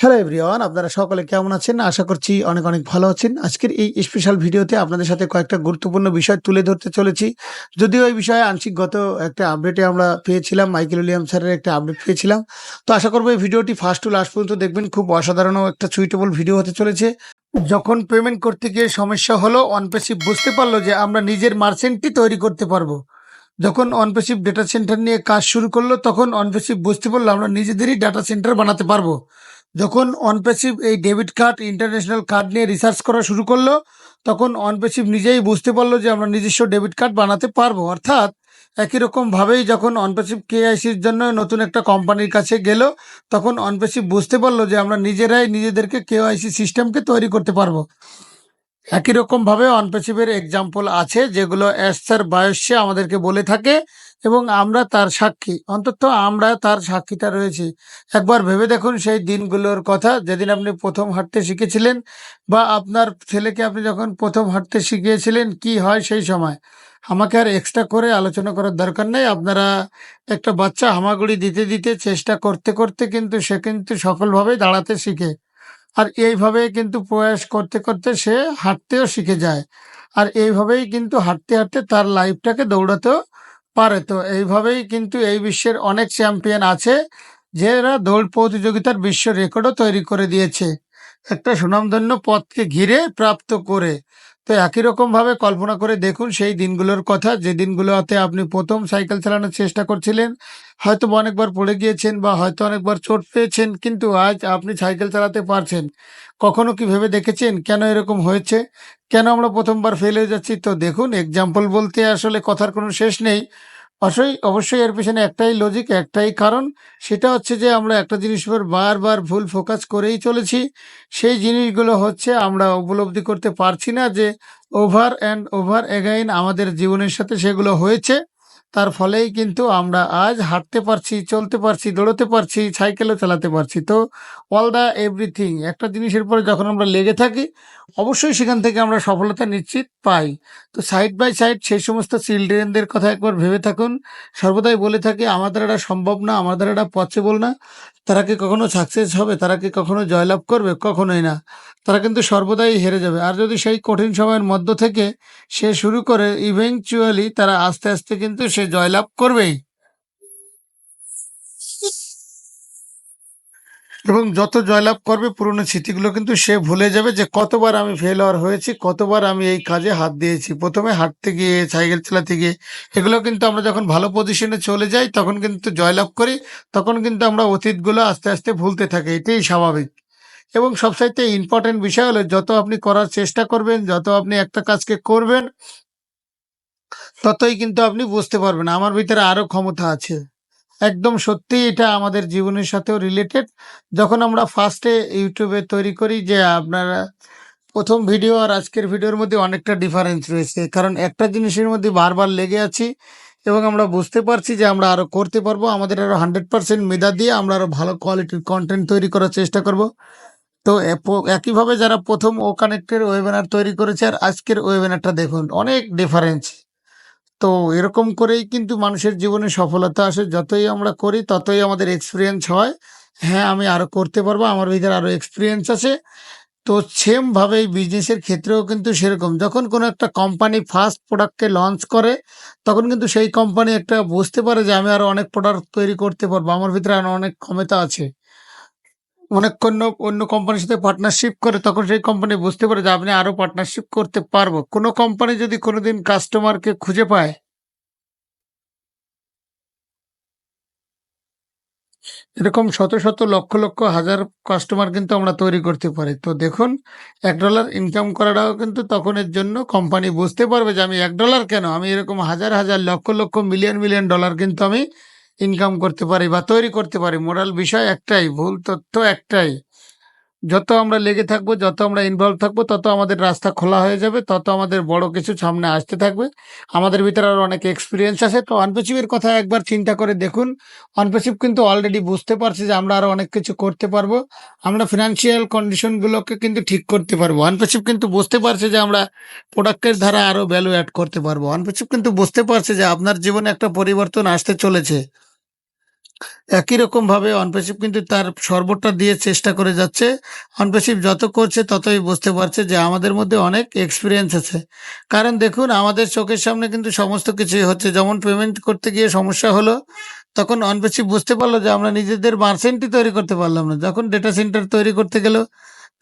Hello everyone আপনারা সকলে কেমন আছেন? আশা করছি অনেক অনেক ভালো আছেন। আজকের এই স্পেশাল ভিডিওতে আপনাদের সাথে কয়েকটা গুরুত্বপূর্ণ বিষয় তুলে ধরতে চলেছি। যদিও এই বিষয়ে আংশিক গত একটা আপডেটে আমরা পেয়েছিলাম, মাইকেল উইলিয়াম স্যারের একটা আপডেট পেয়েছিলাম। তো আশা করব এই ভিডিওটি ফার্স্ট টু লাস্ট পর্যন্ত দেখবেন। খুব অসাধারণ একটা সুইটেবল ভিডিও হতে চলেছে। যখন পেমেন্ট করতে গিয়ে সমস্যা হলো অনপেসিভ বুঝতে পারল যে আমরা নিজের মার্চেন্টটি তৈরি করতে পারব। যখন অনপেসিভ ডেটা সেন্টার নিয়ে কাজ শুরু করল, তখন অনপেসিভ বুঝতে পারল আমরা নিজেদেরই ডাটা সেন্টার বানাতে পারব। যখন অনপেসিভ এই ডেবিট কার্ড ইন্টারন্যাশনাল কার্ড নিয়ে রিসার্চ করা শুরু করল, তখন অনপেসিভ নিজেই বুঝতে পারল যে আমরা নিজস্ব ডেবিট কার্ড বানাতে পারব। অর্থাৎ একই রকমভাবেই যখন অনপেসিভ কেআইসির জন্য নতুন একটা কোম্পানির কাছে গেল, তখন অনপেসিভ বুঝতে পারল যে আমরা নিজেরাই নিজেদেরকে কেওআইসি সিস্টেমকে তৈরি করতে পারব। একই রকম ভাবে অনপেসিভের এক্সাম্পল আছে, যেগুলো এসআর বায়োসে আমাদেরকে বলে থাকে এবং আমরা তার সাক্ষী। অন্তত আমরা তার সাক্ষীটা রয়েছি। একবার ভেবে দেখুন সেই দিনগুলোর কথা, যেদিন আপনি প্রথম হাঁটতে শিখেছিলেন বা আপনার ছেলেকে আপনি যখন প্রথম হাঁটতে শিখিয়েছিলেন, কি হয় সেই সময়। আমাকে আর এক্সট্রা করে আলোচনা করার দরকার নেই। আপনারা একটা বাচ্চা হামাগুড়ি দিতে দিতে চেষ্টা করতে করতে কিন্তু সে কিন্তু সফলভাবে দাঁড়াতে শিখে। আর এইভাবে কিন্তু প্রয়াস করতে করতে সে হাঁটতেও শিখে যায়। আর এইভাবেই কিন্তু হাঁটতে হাঁটতে তার লাইফটাকে দৌড়াতেও পারে। তো এইভাবেই কিন্তু এই বিশ্বের অনেক চ্যাম্পিয়ন আছে, যারা দৌড় প্রতিযোগিতার বিশ্ব রেকর্ডও তৈরি করে দিয়েছে। একটা সুনামধন্য পথকে ঘিরে প্রাপ্ত করে। তো একই রকমভাবে কল্পনা করে দেখুন সেই দিনগুলোর কথা। যে দিনগুলোতে আপনি প্রথম সাইকেল চালানোর চেষ্টা করছিলেন, হয়তো অনেকবার পড়ে গিয়েছেন বা হয়তো অনেকবার চোট পেয়েছেন, কিন্তু আজ আপনি সাইকেল চালাতে পারছেন। কখনো কি ভেবে দেখেছেন কেন এরকম হয়েছে? কেন আমরা প্রথমবার ফেল হয়ে যাচ্ছি? তো দেখুন এক্সাম্পল বলতে আসলে কথার কোনো শেষ নেই। অবশ্যই অবশ্যই এর পিছনে একটাই লজিক একটাই কারণ। সেটা হচ্ছে যে আমরা একটা জিনিস উপর বারবার ভুল ফোকাস করেই চলেছি। সেই জিনিসগুলো হচ্ছে আমরা উপলব্ধি করতে পারছি না যে ওভার অ্যান্ড ওভার এগাইন আমাদের জীবনের সাথে সেগুলো হয়েছে। তার ফলেই কিন্তু আমরা আজ হাঁটতে পারছি, চলতে পারছি, দৌড়তে পারছি সাইকেলও চালাতে পারছি। তো অল দ্য এভরিথিং একটা জিনিসের পরে যখন আমরা লেগে থাকি, অবশ্যই সেখান থেকে আমরা সফলতা নিশ্চিত পাই। তো সাইড বাই সাইড সেই সমস্ত চিলড্রেনদের কথা একবার ভেবে থাকুন। সর্বদাই বলে থাকি, আমাদের এটা সম্ভব না, আমাদের এটা পসিবল না। তারা কি কখনো সাকসেস হবে? তারা কি কখনো জয়লাভ করবে? কখনোই না। তারা কিন্তু সর্বদাই হেরে যাবে। আর যদি সেই কঠিন সময়ের মধ্য থেকে সে শুরু করে ইভেনচুয়ালি তারা আস্তে আস্তে কিন্তু সে জয়লাভ করবেই এবং যত জয়লাভ করবে পুরনো স্মৃতিগুলো কিন্তু সে ভুলে যাবে যে কতবার আমি ফেলোয়ার হয়েছি, কতবার আমি এই কাজে হাত দিয়েছি। প্রথমে হাঁটতে গিয়ে, সাইকেল চালাতে গিয়ে, এগুলো কিন্তু আমরা যখন ভালো পজিশনে চলে যাই, তখন কিন্তু জয়লাভ করি, তখন কিন্তু আমরা অতীতগুলো আস্তে আস্তে ভুলতে থাকি। এটাই স্বাভাবিক। এবং সবচাইতে ইম্পর্টেন্ট বিষয় হলো, যত আপনি করার চেষ্টা করবেন, যত আপনি একটা কাজকে করবেন ততই কিন্তু আপনি বুঝতে পারবেন। আমার ভিতরে আরও ক্ষমতা আছে। একদম সত্যি এটা আমাদের জীবনের সাথেও রিলেটেড যখন আমরা ফার্স্টে ইউটিউবে তৈরি করি যে আপনারা প্রথম ভিডিও আর আজকের ভিডিওর মধ্যে অনেকটা ডিফারেন্স রয়েছে। কারণ একটা জিনিসের মধ্যে বারবার লেগে আছি এবং আমরা বুঝতে পারছি যে আমরা আরও করতে পারব। আমাদের আরও হান্ড্রেড পার্সেন্ট মেধা দিয়ে আমরা আরও ভালো কোয়ালিটির কন্টেন্ট তৈরি করার চেষ্টা করব। তো একইভাবে যারা প্রথম ও কানেক্টের ওয়েবিনার তৈরি করেছে আর আজকের ওয়েবিনারটা দেখুন, অনেক ডিফারেন্স তো এরকম করেই কিন্তু মানুষের জীবনে সফলতা আসে। যতই আমরা করি, ততই আমাদের এক্সপিরিয়েন্স হয়। হ্যাঁ আমি আরও করতে পারব, আমার ভিতরে আরও এক্সপিরিয়েন্স আছে। তো সেম ভাবে এই বিজনেসের ক্ষেত্রেও কিন্তু সেরকম। যখন কোনো একটা কোম্পানি ফার্স্ট প্রোডাক্টকে লঞ্চ করে, তখন কিন্তু সেই কোম্পানি একটা বুঝতে পারে যে আমি আরও অনেক প্রোডাক্ট তৈরি করতে পারব। আমার ভিতরে আরও অনেক ক্ষমতা আছে। অনেক অন্য কোম্পানির সাথে পার্টনারশিপ করে, তখন সেই কোম্পানি বুঝতে পারে যে আপনি আরও পার্টনারশিপ করতে পারব। কোনো কোম্পানি যদি কোনোদিন কাস্টমারকে খুঁজে পায়, এরকম শত শত লক্ষ লক্ষ হাজার কাস্টমার কিন্তু আমরা তৈরি করতে পারি। তো দেখুন, এক ডলার ইনকাম করাটাও কিন্তু তখন এর জন্য কোম্পানি বুঝতে পারবে যে আমি এক ডলার কেন? আমি এরকম হাজার হাজার lakh lakh million million dollar কিন্তু আমি ইনকাম করতে পারি বা তৈরি করতে পারি মোরাল বিষয় একটাই, ভুল তথ্য একটাই। যত আমরা লেগে থাকব, যত আমরা ইনভলভ থাকব, তত আমাদের রাস্তা খোলা হয়ে যাবে, তত আমাদের বড় কিছু সামনে আসতে থাকবে। আমাদের ভিতরে আরও অনেক এক্সপিরিয়েন্স আছে। তো অনপেসিভের কথা একবার চিন্তা করে দেখুন। অনপেসিভ কিন্তু অলরেডি বুঝতে পারছি যে আমরা আরও অনেক কিছু করতে পারব। আমরা ফিনান্সিয়াল কন্ডিশনগুলোকে কিন্তু ঠিক করতে পারব। অনপেসিভ কিন্তু বুঝতে পারছে যে আমরা প্রোডাক্টের ধারা আরও ভ্যালু অ্যাড করতে পারব। অনপেসিভ কিন্তু বুঝতে পারছে যে আপনার জীবনে একটা পরিবর্তন আসতে চলেছে। একই রকম ভাবে অনপেসিভ কিন্তু তার সর্বটা দিয়ে চেষ্টা করে যাচ্ছে। অনপেসিভ যত করছে ততই বুঝতে পারছে যে আমাদের মধ্যে অনেক এক্সপিরিয়েন্স আছে। কারণ দেখুন, আমাদের চোখের সামনে কিন্তু সমস্ত কিছুই হচ্ছে। যেমন পেমেন্ট করতে গিয়ে সমস্যা হলো, তখন অনপেসিভ বুঝতে পারল যে আমরা নিজেদের মার্সেন্টই তৈরি করতে পারলাম না। যখন ডেটা সেন্টার তৈরি করতে গেল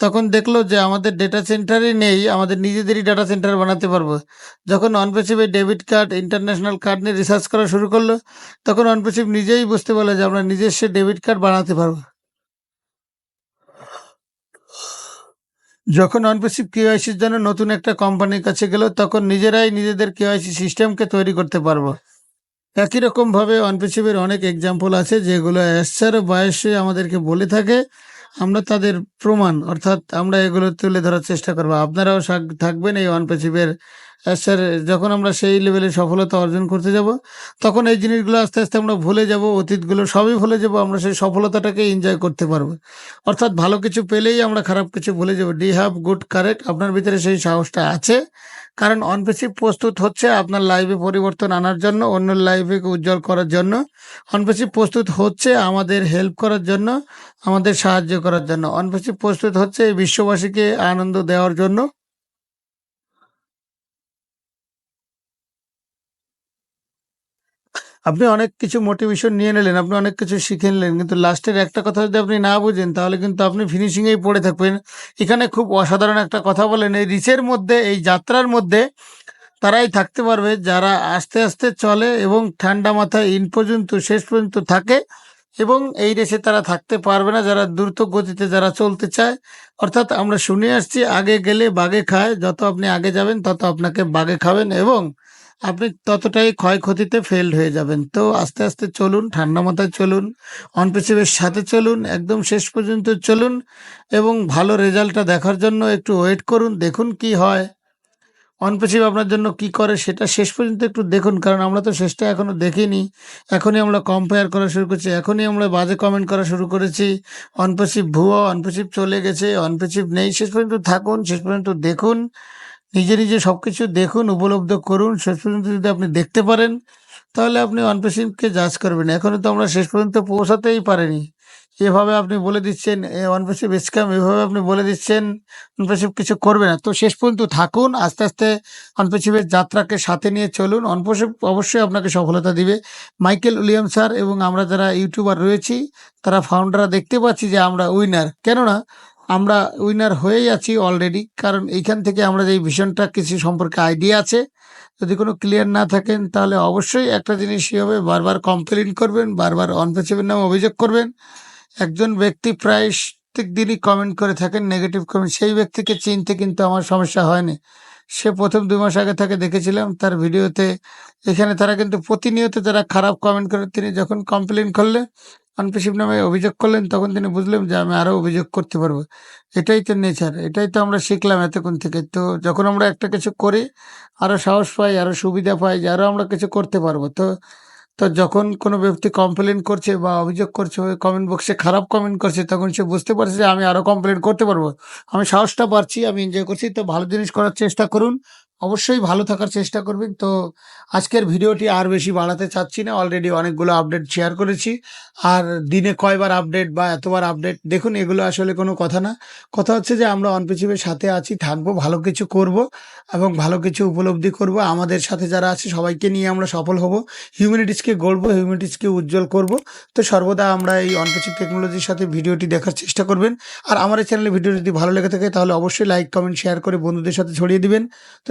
তখন দেখল যে আমাদের ডেটা সেন্টারই নেই, আমাদের নিজেদেরই ডাটা সেন্টার বানাতে পারব। যখন অনপেসিভে ডেবিট কার্ড ইন্টারন্যাশনাল কার্ড নিয়ে রিসার্চ করা শুরু করল, তখন অনপেসিভ নিজেই বুঝতে পারল যে আমরা নিজস্ব ডেবিট কার্ড বানাতে পারব। যখন অনপেসিভ কেওয়াইসির জন্য নতুন একটা কোম্পানির কাছে গেল, তখন নিজেরাই নিজেদের কেওয়াইসি সিস্টেমকে তৈরি করতে পারব। একই রকমভাবে অনপেসিভের অনেক এক্সাম্পল আছে, যেগুলো এসছার বয়সে আমাদেরকে বলে থাকে। আমরা তাদের প্রমাণ, অর্থাৎ আমরা এগুলো তুলে ধরার চেষ্টা করব। আপনারাও থাকবেন এই ওয়ান অনপেসিভের স্যার, যখন আমরা সেই লেভেলে সফলতা অর্জন করতে যাব, তখন এই জিনিসগুলো আস্তে আস্তে আমরা ভুলে যাব, অতীতগুলো সবই ভুলে যাব, আমরা সেই সফলতাটাকে এনজয় করতে পারব। অর্থাৎ ভালো কিছু পেলেই আমরা খারাপ কিছু ভুলে যাব। ডি হ্যাভ গুড কারেক্ট আপনার ভিতরে সেই সাহসটা আছে। কারণ অনপেসিভ প্রস্তুত হচ্ছে আপনার লাইফে পরিবর্তন আনার জন্য অন্য লাইফে উজ্জ্বল করার জন্য। অনপেসিভ প্রস্তুত হচ্ছে আমাদের হেল্প করার জন্য, আমাদের সাহায্য করার জন্য। অনপেসিভ প্রস্তুত হচ্ছে বিশ্ববাসীকে আনন্দ দেওয়ার জন্য। আপনি অনেক কিছু মোটিভেশন নিয়ে নিলেন, আপনি অনেক কিছু শিখে নিলেন, কিন্তু লাস্টের একটা কথা যদি আপনি না বুঝেন, তাহলে কিন্তু আপনি ফিনিশিংয়েই পড়ে থাকবেন। এখানে খুব অসাধারণ একটা কথা বলেন, এই রিচের মধ্যে, এই যাত্রার মধ্যে তারাই থাকতে পারবে, যারা আস্তে আস্তে চলে এবং ঠান্ডা মাথায় ইন পর্যন্ত, শেষ পর্যন্ত থাকে এবং এই রেসে তারা থাকতে পারবে না, যারা দ্রুত গতিতে যারা চলতে চায়। অর্থাৎ আমরা শুনে আসছি, আগে গেলে বাগে খায়, যত আপনি আগে যাবেন, তত আপনাকে বাগে খাবেন এবং আপনি ততটাই ক্ষয়ক্ষতিতে ফেলড হয়ে যাবেন। তো আস্তে আস্তে চলুন, ঠান্ডা মাথায় চলুন অনপেসিভের সাথে চলুন, একদম শেষ পর্যন্ত চলুন এবং ভালো রেজাল্টটা দেখার জন্য একটু ওয়েট করুন, দেখুন কি হয়। অনপেসিভ আপনার জন্য কি করে সেটা শেষ পর্যন্ত একটু দেখুন, কারণ আমরা তো শেষটা এখনও দেখিনি। এখনই আমরা কম্পেয়ার করা শুরু করছি, এখনই আমরা বাজে কমেন্ট করা শুরু করেছি। অনপেসিভ ভুয়ো অনপেসিভ চলে গেছে অনপেসিভ নেই, শেষ পর্যন্ত থাকুন, শেষ পর্যন্ত দেখুন। নিজে নিজে সব কিছু দেখুন, উপলব্ধ করুন। শেষ পর্যন্ত যদি আপনি দেখতে পারেন, তাহলে আপনি অনপেসিভকে জাজ করবেন। এখনও তো আমরা শেষ পর্যন্ত পৌঁছাতেই পারিনি। এভাবে আপনি বলে দিচ্ছেন, এ অনপেসিভ স্ক্যাম এভাবে আপনি বলে দিচ্ছেন অনপেসিভ কিছু করবে না। তো শেষ পর্যন্ত থাকুন, আস্তে আস্তে অনপেসিভের যাত্রাকে সাথে নিয়ে চলুন। অনপেসিভ অবশ্যই আপনাকে সফলতা দিবে। মাইকেল উইলিয়াম স্যার এবং আমরা যারা ইউটিউবার রয়েছি, তারা ফাউন্ডাররা দেখতে পাচ্ছি যে আমরা উইনার কেননা আমরা উইনার হয়েই আছি অলরেডি কারণ এইখান থেকে আমরা যে ভিশনটা কিছু সম্পর্কে আইডিয়া আছে, যদি কোনো ক্লিয়ার না থাকেন, তাহলে অবশ্যই একটা জিনিসই হবে, বারবার কমপ্লেন করবেন, বারবার অনপেসিভের নামে অভিযোগ করবেন। একজন ব্যক্তি প্রায় প্রত্যেক দিনই কমেন্ট করে থাকেন নেগেটিভ কমেন্ট সেই ব্যক্তিকে চিনতে কিন্তু আমার সমস্যা হয়নি। সে প্রথম দুই মাস আগে তাকে দেখেছিলাম, তার ভিডিওতে এখানে তারা কিন্তু প্রতিনিয়ত যারা খারাপ কমেন্ট করে, তিনি যখন কমপ্লেন করলেন অনপেসিভ নামে অভিযোগ করলেন, তখন তিনি বুঝলেন যে আমি আরও অভিযোগ করতে পারব। এটাই তো নেচার, এটাই তো আমরা শিখলাম এতক্ষণ থেকে। তো যখন আমরা একটা কিছু করি আরও সাহস পাই আরও সুবিধা পাই যে আরও আমরা কিছু করতে পারব। তো তো যখন কোনো ব্যক্তি কমপ্লেন করছে বা অভিযোগ করছে, ওই কমেন্ট বক্সে খারাপ কমেন্ট করছে, তখন সে বুঝতে পারছে যে আমি আরও কমপ্লেন করতে পারব। আমি সাহসটা পারছি আমি এনজয় করছি, তো ভালো জিনিস করার চেষ্টা করুন। অবশ্যই ভালো থাকার চেষ্টা করবেন তো আজকের ভিডিওটি আর বেশি বাড়াতে চাচ্ছি না। অলরেডি অনেকগুলো আপডেট শেয়ার করেছি। আর দিনে কয়বার আপডেট বা এতবার আপডেট দেখুন, এগুলো আসলে কোনো কথা না। কথা হচ্ছে যে, আমরা অনপৃথিবীর সাথে আছি, থাকব, ভালো কিছু করব এবং ভালো কিছু উপলব্ধি করব। আমাদের সাথে যারা আছে, সবাইকে নিয়ে আমরা সফল হব। হিউম্যানিটিসকে গড়বো হিউম্যানিটিসকে উজ্জ্বল করব। তো সর্বদা আমরা এই অনপেসিভ টেকনোলজির সাথে ভিডিওটি দেখার চেষ্টা করবেন। আর আমার এই চ্যানেলে ভিডিও যদি ভালো লেগে থাকে, তাহলে অবশ্যই লাইক কমেন্ট শেয়ার করে বন্ধুদের সাথে ছড়িয়ে দিবেন। তো